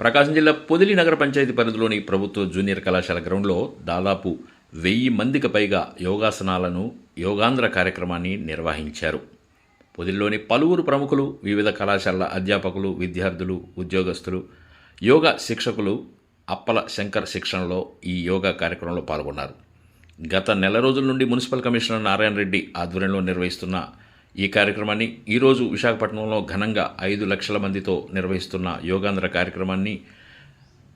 ప్రకాశం జిల్లా పొదిలి నగర పంచాయతీ పరిధిలోని ప్రభుత్వ జూనియర్ కళాశాల గ్రౌండ్లో దాదాపు వెయ్యి మందికి పైగా యోగాసనాలను యోగాంధ్ర కార్యక్రమాన్ని నిర్వహించారు. పొదిల్లోని పలువురు ప్రముఖులు వివిధ కళాశాలల అధ్యాపకులు విద్యార్థులు ఉద్యోగస్తులు యోగా శిక్షకులు అప్పల శంకర్ శిక్షణలో ఈ యోగా కార్యక్రమంలో పాల్గొన్నారు. గత నెల రోజుల నుండి మున్సిపల్ కమిషనర్ నారాయణ రెడ్డి ఆధ్వర్యంలో నిర్వహిస్తున్న ఈ కార్యక్రమాన్ని ఈరోజు విశాఖపట్నంలో ఘనంగా ఐదు లక్షల మందితో నిర్వహిస్తున్న యోగాంధ్ర కార్యక్రమాన్ని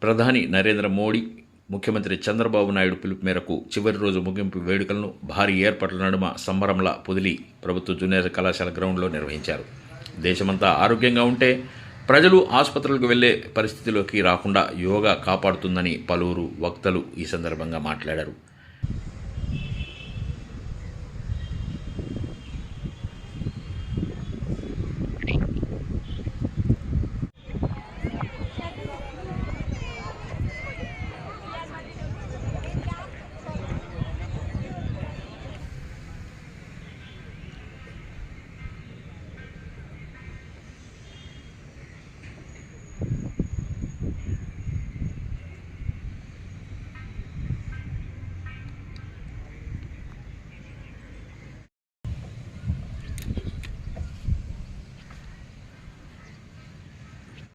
ప్రధాని నరేంద్ర మోడీ ముఖ్యమంత్రి చంద్రబాబు నాయుడు పిలుపు మేరకు చివరి రోజు ముగింపు వేడుకలను భారీ ఏర్పాట్ల నడుమ సంబరంల పొదిలి ప్రభుత్వ జూనియర్ కళాశాల గ్రౌండ్లో నిర్వహించారు. దేశమంతా ఆరోగ్యంగా ఉంటే ప్రజలు ఆసుపత్రులకు వెళ్ళే పరిస్థితిలోకి రాకుండా యోగా కాపాడుతుందని పలువురు వక్తలు ఈ సందర్భంగా మాట్లాడారు.